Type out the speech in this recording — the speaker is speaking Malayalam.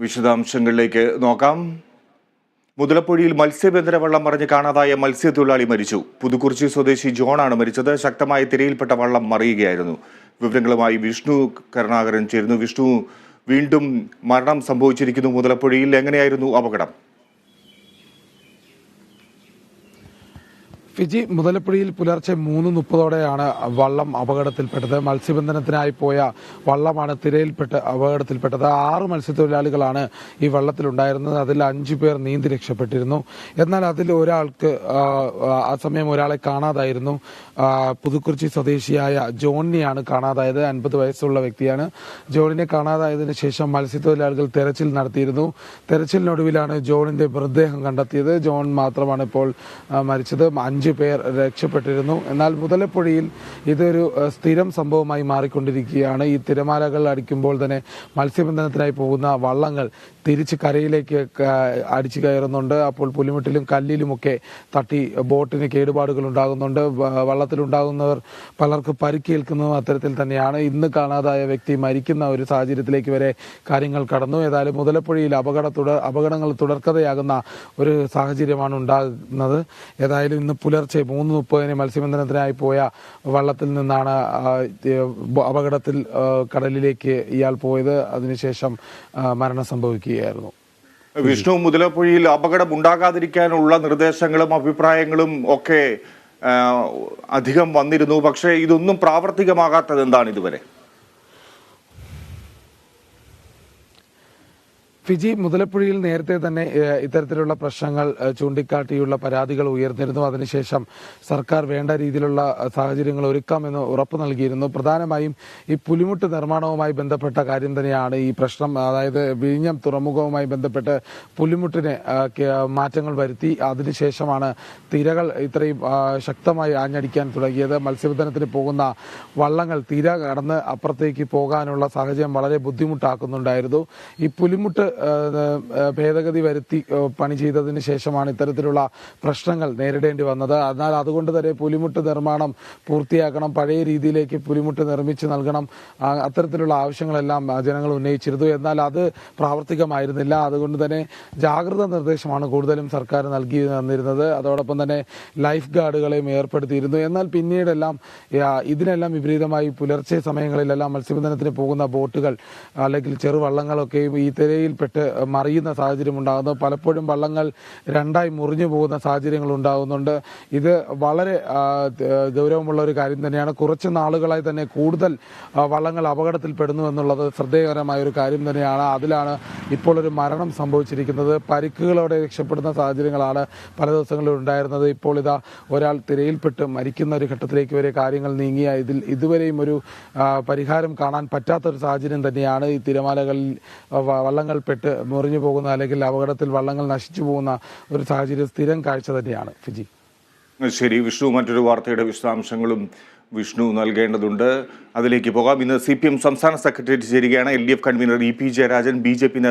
വിശദാംശങ്ങളിലേക്ക് നോക്കാം. മുതലപ്പുഴയിൽ മത്സ്യബന്ധന വള്ളം മറിഞ്ഞ് കാണാതായ മത്സ്യത്തൊഴിലാളി മരിച്ചു. പുതുക്കുറിച്ചി സ്വദേശി ജോണാണ് മരിച്ചത്. ശക്തമായ തിരയിൽപ്പെട്ട വള്ളം മറിയുകയായിരുന്നു. വിവരങ്ങളുമായി വിഷ്ണു കരുണാകരൻ ചേരുന്നു. വിഷ്ണു വീണ്ടും മരണം സംഭവിച്ചിരിക്കുന്നു മുതലപ്പുഴയിൽ. എങ്ങനെയായിരുന്നു അപകടം? ഫിജി മുതലപ്പുഴയിൽ പുലർച്ചെ മൂന്ന് മുപ്പതോടെയാണ് വള്ളം അപകടത്തിൽപ്പെട്ടത്. മത്സ്യബന്ധനത്തിനായി പോയ വള്ളമാണ് തിരയിൽപ്പെട്ട് അപകടത്തിൽപ്പെട്ടത്. ആറ് മത്സ്യത്തൊഴിലാളികളാണ് ഈ വള്ളത്തിലുണ്ടായിരുന്നത്. അതിൽ അഞ്ചു പേർ നീന്തി രക്ഷപ്പെട്ടിരുന്നു. എന്നാൽ അതിൽ ഒരാൾക്ക് ആ, സമയം ഒരാളെ കാണാതായിരുന്നു. പുതുക്കുറിച്ചി സ്വദേശിയായ ജോണിനെയാണ് കാണാതായത്. അൻപത് വയസ്സുള്ള വ്യക്തിയാണ് ജോണിനെ കാണാതായതിനു ശേഷം മത്സ്യത്തൊഴിലാളികൾ തെരച്ചിൽ നടത്തിയിരുന്നു. തെരച്ചിലിനൊടുവിലാണ് ജോണിന്റെ മൃതദേഹം കണ്ടെത്തിയത്. ജോൺ മാത്രമാണ് ഇപ്പോൾ മരിച്ചത്. അഞ്ചു പേർ രക്ഷപ്പെട്ടിരുന്നു. എന്നാൽ മുതലപ്പുഴയിൽ ഇതൊരു സ്ഥിരം സംഭവമായി മാറിക്കൊണ്ടിരിക്കുകയാണ്. ഈ തിരമാലകൾ അടിക്കുമ്പോൾ തന്നെ മത്സ്യബന്ധനത്തിനായി പോകുന്ന വള്ളങ്ങൾ തിരിച്ച് കരയിലേക്ക് അടിച്ചു കയറുന്നുണ്ട്. അപ്പോൾ പുലിമുട്ടിലും കല്ലിലുമൊക്കെ തട്ടി ബോട്ടിന് കേടുപാടുകൾ ഉണ്ടാകുന്നുണ്ട്. വള്ളത്തിലുണ്ടാകുന്നവർ പലർക്ക് പരിക്കേൽക്കുന്നതും അത്തരത്തിൽ തന്നെയാണ്. ഇന്ന് കാണാതായ വ്യക്തി മരിക്കുന്ന ഒരു സാഹചര്യത്തിലേക്ക് വരെ കാര്യങ്ങൾ കടന്നു. ഏതായാലും മുതലപ്പുഴയിൽ അപകട അപകടങ്ങൾ തുടർക്കഥയാകുന്ന ഒരു സാഹചര്യമാണ് ഉണ്ടാകുന്നത്. ഏതായാലും ഇന്ന് പുലർച്ചെ മൂന്ന് മുപ്പതിന് മത്സ്യബന്ധനത്തിനായി പോയ വള്ളത്തിൽ നിന്നാണ് അപകടത്തിൽ കടലിലേക്ക് ഇയാൾ പോയത്. അതിനുശേഷം മരണം സംഭവിക്കുകയായിരുന്നു. വിഷ്ണു മുതലപ്പുഴയിൽ അപകടം ഉണ്ടാകാതിരിക്കാനുള്ള നിർദ്ദേശങ്ങളും അഭിപ്രായങ്ങളും ഒക്കെ അധികം വന്നിരുന്നു. പക്ഷേ ഇതൊന്നും പ്രാവർത്തികമാകാത്തത് എന്താണ് ഇതുവരെ? ഫിജി മുതലപ്പുഴയിൽ നേരത്തെ തന്നെ ഇത്തരത്തിലുള്ള പ്രശ്നങ്ങൾ ചൂണ്ടിക്കാട്ടിയുള്ള പരാതികൾ ഉയർന്നിരുന്നു. അതിനുശേഷം സർക്കാർ വേണ്ട രീതിയിലുള്ള സാഹചര്യങ്ങൾ ഒരുക്കാമെന്ന് ഉറപ്പ് നൽകിയിരുന്നു. പ്രധാനമായും ഈ പുലിമുട്ട് നിർമ്മാണവുമായി ബന്ധപ്പെട്ട കാര്യം തന്നെയാണ് ഈ പ്രശ്നം. അതായത് വിഴിഞ്ഞം തുറമുഖവുമായി ബന്ധപ്പെട്ട് പുലിമുട്ടിന് മാറ്റങ്ങൾ വരുത്തി. അതിനുശേഷമാണ് തിരകൾ ഇത്രയും ശക്തമായി ആഞ്ഞടിക്കാൻ തുടങ്ങിയത്. മത്സ്യബന്ധനത്തിന് പോകുന്ന വള്ളങ്ങൾ തിര കടന്ന് അപ്പുറത്തേക്ക് പോകാനുള്ള സാഹചര്യം വളരെ ബുദ്ധിമുട്ടാക്കുന്നുണ്ടായിരുന്നു. ഈ പുലിമുട്ട് ഭേദഗതി വരുത്തി പണി ചെയ്തതിന് ശേഷമാണ് ഇത്തരത്തിലുള്ള പ്രശ്നങ്ങൾ നേരിടേണ്ടി വന്നത്. എന്നാൽ അതുകൊണ്ട് തന്നെ പുലിമുട്ട് നിർമ്മാണം പൂർത്തിയാക്കണം പഴയ രീതിയിലേക്ക് പുലിമുട്ട് നിർമ്മിച്ച് നൽകണം അത്തരത്തിലുള്ള ആവശ്യങ്ങളെല്ലാം ജനങ്ങൾ ഉന്നയിച്ചിരുന്നു. എന്നാൽ അത് പ്രാവർത്തികമായിരുന്നില്ല. അതുകൊണ്ട് തന്നെ ജാഗ്രത നിർദ്ദേശമാണ് കൂടുതലും സർക്കാർ നൽകി തന്നിരുന്നത്. അതോടൊപ്പം തന്നെ ലൈഫ് ഗാർഡുകളെയും ഏർപ്പെടുത്തിയിരുന്നു. എന്നാൽ പിന്നീടെല്ലാം ഇതിനെല്ലാം വിപരീതമായി പുലർച്ചെ സമയങ്ങളിലെല്ലാം മത്സ്യബന്ധനത്തിന് പോകുന്ന ബോട്ടുകൾ അല്ലെങ്കിൽ ചെറുവള്ളങ്ങളൊക്കെയും ഈ തിരയിൽപ്പെട്ട് മറിയുന്ന സാഹചര്യം ഉണ്ടാകുന്നു. പലപ്പോഴും വള്ളങ്ങൾ രണ്ടായി മുറിഞ്ഞു പോകുന്ന സാഹചര്യങ്ങൾ ഉണ്ടാകുന്നുണ്ട്. ഇത് വളരെ ഗൗരവമുള്ള ഒരു കാര്യം തന്നെയാണ്. കുറച്ച് നാളുകളായി തന്നെ കൂടുതൽ വള്ളങ്ങൾ അപകടത്തിൽപ്പെടുന്നു എന്നുള്ളത് ശ്രദ്ധേയകരമായ ഒരു കാര്യം തന്നെയാണ്. അതിലാണ് ഇപ്പോൾ ഒരു മരണം സംഭവിച്ചിരിക്കുന്നത്. പരിക്കുകളോടെ രക്ഷപ്പെടുന്ന സാഹചര്യങ്ങളാണ് പല ദിവസങ്ങളിൽ ഉണ്ടായിരുന്നത്. ഇപ്പോൾ ഇതാ ഒരാൾ തിരയിൽപ്പെട്ട് മരിക്കുന്ന ഒരു ഘട്ടത്തിലേക്ക് വരെ കാര്യങ്ങൾ നീങ്ങിയ ഇതിൽ ഇതുവരെയും ഒരു പരിഹാരം കാണാൻ പറ്റാത്തൊരു സാഹചര്യം തന്നെയാണ്. ഈ തിരമാലകളിൽ വള്ളങ്ങൾ പെട്ട് മുറിഞ്ഞു പോകുന്ന അല്ലെങ്കിൽ അപകടത്തിൽ വള്ളങ്ങൾ നശിച്ചു പോകുന്ന ഒരു സാഹചര്യം സ്ഥിരം കാഴ്ച തന്നെയാണ്. ഫിജി. ശരി വിഷ്ണു മറ്റൊരു വാർത്തയുടെ വിശദാംശങ്ങളും വിഷ്ണു നൽകേണ്ടതുണ്ട്. അതിലേക്ക് പോകാം. ഇന്ന് സി പി എം സംസ്ഥാന സെക്രട്ടേറിയറ്റ് ചേരുകയാണ്. L D F convener E P Jayarajan B J P നേതാവ്